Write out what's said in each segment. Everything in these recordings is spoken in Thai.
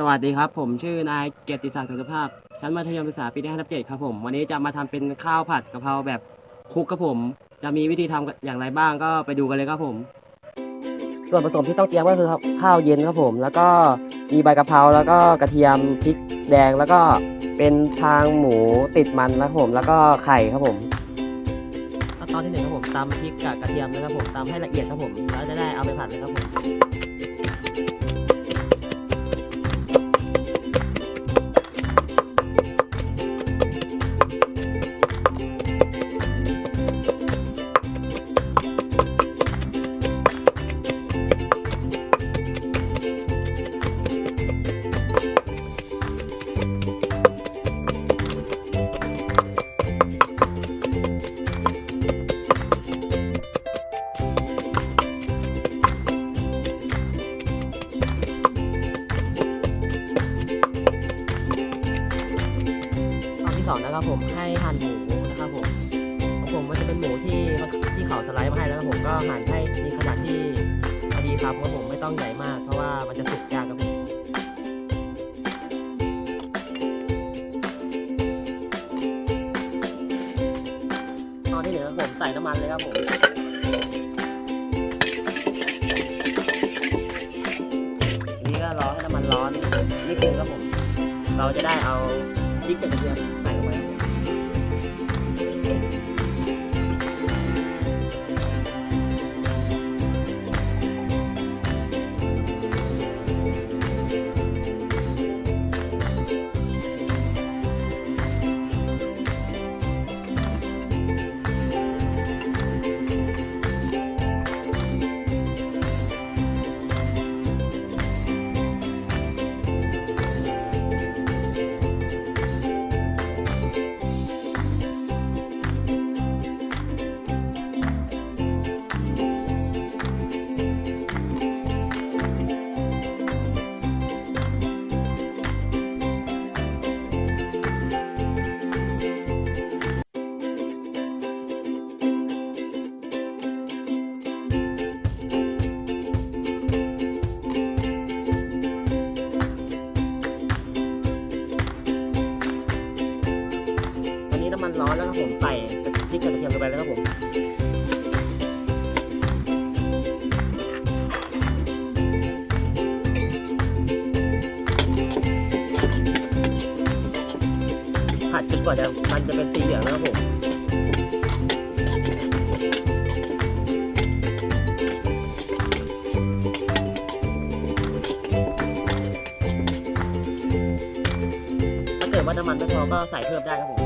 สวัสดีครับ ผมชื่อนายเกียรติศักดิ์สุขภาพ ชั้นมัธยมศึกษาปีที่5ทับ7ครับผม วันนี้จะมาทำเป็นข้าวผัดกะเพราแบบคลุกครับผม จะมีวิธีทำอย่างไรบ้างก็ไปดูกันเลยครับผม ส่วนผสมที่ต้องเตรียมก็คือข้าวเย็นครับผม แล้วก็มีใบกะเพราแล้วก็กระเทียมพริกแดงแล้วก็เป็นทางหมูติดมันนะครับผม แล้วก็ไข่ครับผมขั้นตอนที่หนึ่งครับผมตำพริกกับกระเทียมนะครับผมตำให้ละเอียดครับผมแล้วจะได้เอาไปผัดเลยครับผม นที่สองนะครับผมให้หั่นหมูนะครับผมของผมมันจะเป็นหมูที่ที่เขาสไลด์มาให้แล้วผมก็หั่นให้มีขนาดที่พอดีครับครับผมไม่ต้องใหญ่มาก เพราะว่ามันจะสุกยากครับผมตอนที่เหลือผมใส่น้ำมันเลยครับผมนนี้ก็รอให้น้ำมันร้อนนิดนึงครับผม เราจะได้เอาพริกกระเทียงไปครับผม นี้น้ำมันร้อนแล้วครับผมใส่พริกกระเทียมลงไปแล้วครับผมผัดจนกว่าจะมันจะเป็นสีเหลืองนะครับผมถ้าเกิดว่าน้ำมันไม่พอก็ใส่เพิ่มได้ครับผม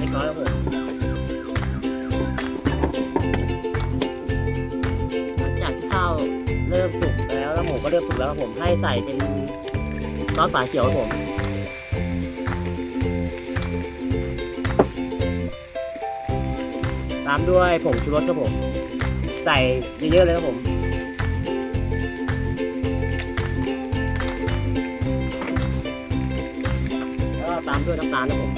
เล็กน้อยครับผมหลังจากข้าวเริ่มสุกแล้วแล้วหมูก็เริ่มสุกแล้วครับผมให้ใส่เป็นซอสฝาเขียวครับผมตามด้วยผงชูรสครับผม ใส่เยอะๆเลยครับผม แล้วตามด้วยน้ำตาลนะผม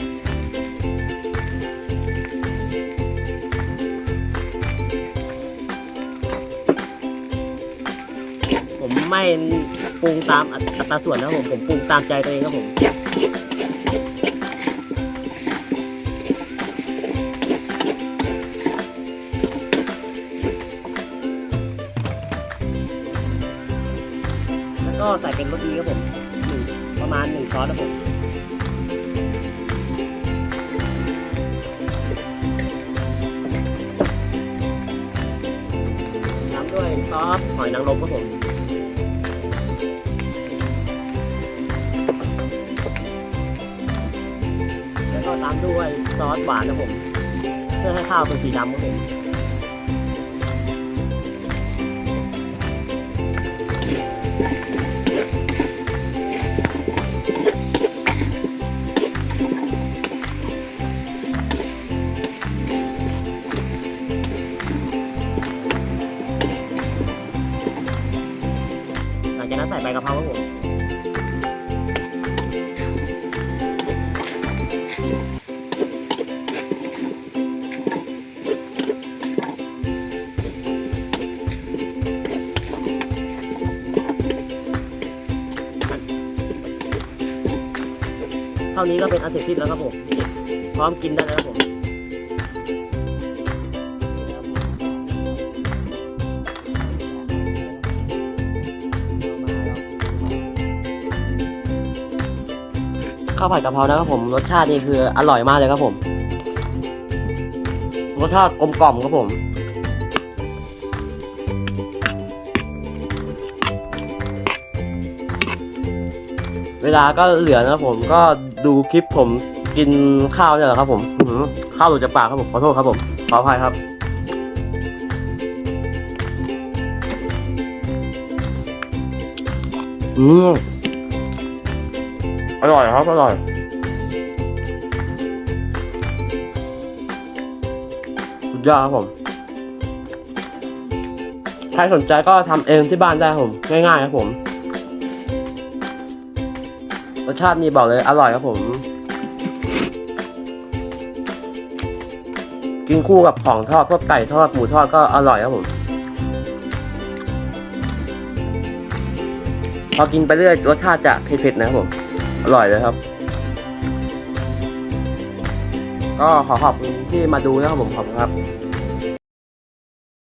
ไม่ปรุงตามอัตราส่วนนะครับผมผมปรุงตามใจตัวเองครับผมแล้วก็ใส่เป็นรสดีครับผมประมาณหนึ่งช้อนครับผมตามด้วยซอสหอยนางรมครับผม ก็ตามด้วยซอสหวานครับผมเพื่อให้ข้าวเป็นสีดำครับผมหลังจากนั้นใส่ใบกะเพราครับผม ท่านี้ก็เป็นอันเสร็จสิ้นแล้วครับผมพร้อมกินได้แล้วครับผมข้าวผัดกะเพรานะครับผมรสชาตินี่คืออร่อยมากเลยครับผมรสชาติกลมกล่อมครับผมเวลาก็เหลือนะครับผมก็ ดูคลิปผมกินข้าวเนี่ยแหละครับผมข้าวหลุดจากปากครับผมขอโทษครับผมขออภัยครับอืมอร่อยครับอร่อยสุดยอดครับผมใครสนใจก็ทำเองที่บ้านได้ครับผม ง่ายๆครับผม สชาตินี่บอกเลยอร่อยครับผม กินคู่กับของทอดพวกไก่ทอดหมูทอดก็อร่อยครับผม พอกินไปเรื่อยรสชาติจะเผ็ดๆนะครับผม อร่อยเลยครับ ก็ขอขอบคุณที่มาดูนะครับผมขอบคุณครับ